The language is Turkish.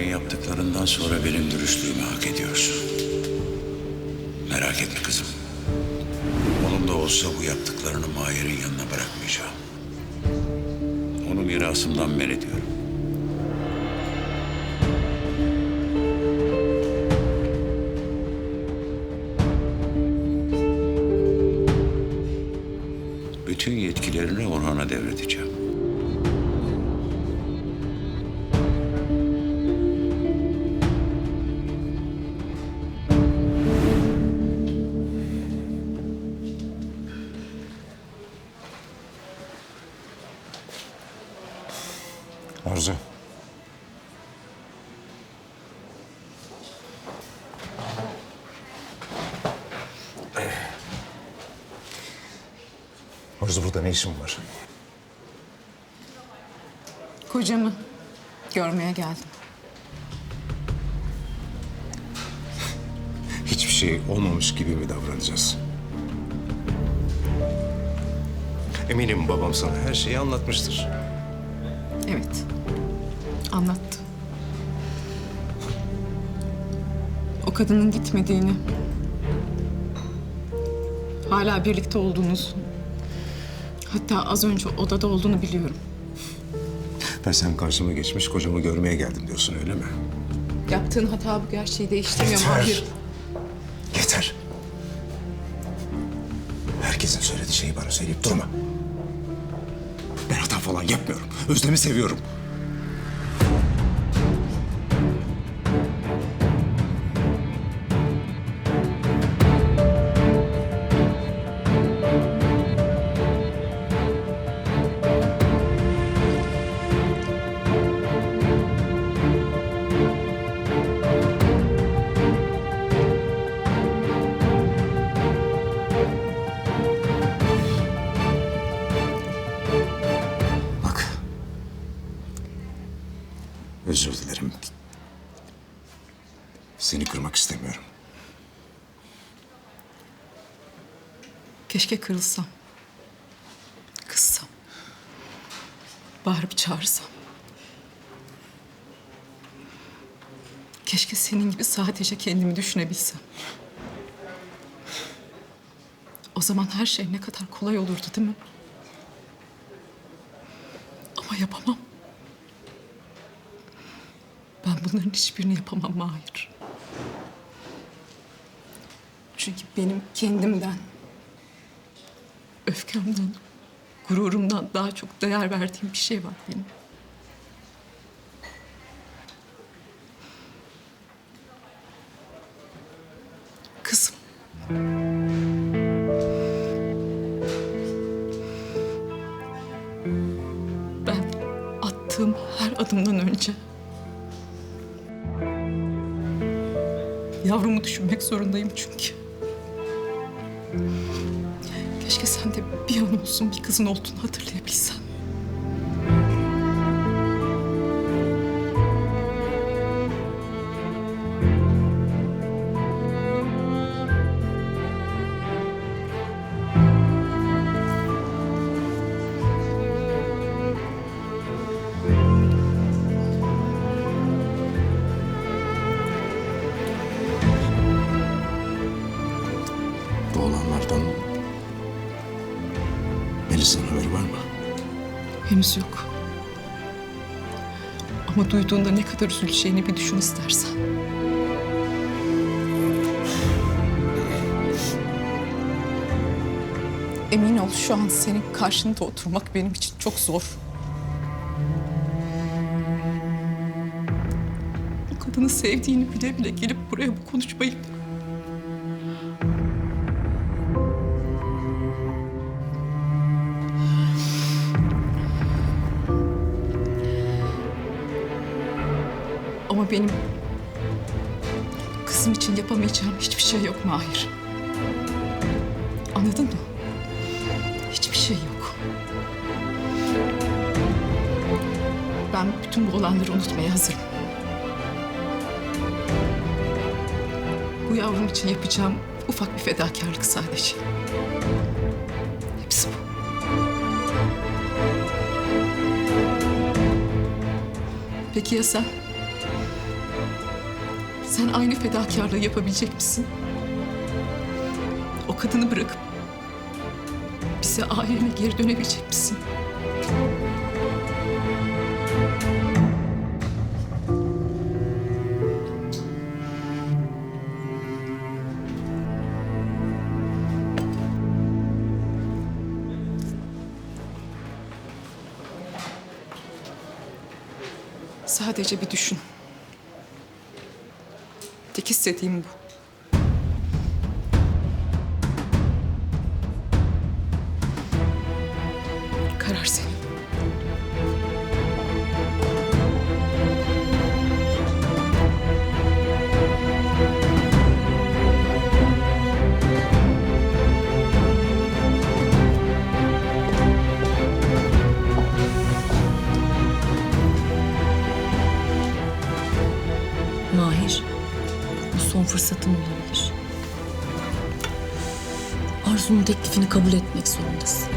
Mahir'in yaptıklarından sonra benim dürüstlüğümü hak ediyorsun. Merak etme kızım. Onun da olsa bu yaptıklarını Mahir'in yanına bırakmayacağım. Onu mirasımdan men ediyorum. Bütün yetkilerini Orhan'a devredeceğim. Arzu. Arzu burada ne işin var? Kocamı görmeye geldim. Hiçbir şey olmamış gibi mi davranacağız? Eminim babam sana her şeyi anlatmıştır. Anlattı. O kadının gitmediğini, hala birlikte olduğunuzu, hatta az önce odada olduğunu biliyorum. Ben sen karşıma geçmiş kocamı görmeye geldim diyorsun öyle mi? Yaptığın hata bu gerçeği değiştirmiyor Yeter. Mahir. Yeter. Herkesin söylediği şeyi bana söyleyip durma. Ben hata falan yapmıyorum. Özlem'i seviyorum. Özür dilerim. Seni kırmak istemiyorum. Keşke kırılsam. Kızsam. Bağırıp çağırsam. Keşke senin gibi sadece kendimi düşünebilsem. O zaman her şey ne kadar kolay olurdu değil mi? Ama yapamam. Bunların hiçbirini yapamam Mahir. Çünkü benim kendimden, öfkemden, gururumdan daha çok değer verdiğim bir şey var benim. Kızım. Ben attığım her adımdan önce yavrumu düşünmek zorundayım çünkü. Keşke sen de bir an olsun bir kızın olduğunu hatırlayabilsen. Henüz yok. Ama duyduğunda ne kadar üzüleceğini bir düşün istersen. Emin ol şu an senin karşında oturmak benim için çok zor. O kadını sevdiğini bile bile gelip buraya bu konuşmayı... Ama benim kızım için yapamayacağım hiçbir şey yok Mahir. Anladın mı? Hiçbir şey yok. Ben bütün bu olanları unutmaya hazırım. Bu yavrum için yapacağım ufak bir fedakarlık sadece. Hepsi bu. Peki ya sen? Sen aynı fedakarlığı yapabilecek misin? O kadını bırakıp bize ailene geri dönebilecek misin? Sadece bir düşün. Tek istediğim bu. Karar senin. Mahir, son fırsatın olabilir. Arzu'nun teklifini kabul etmek zorundasın.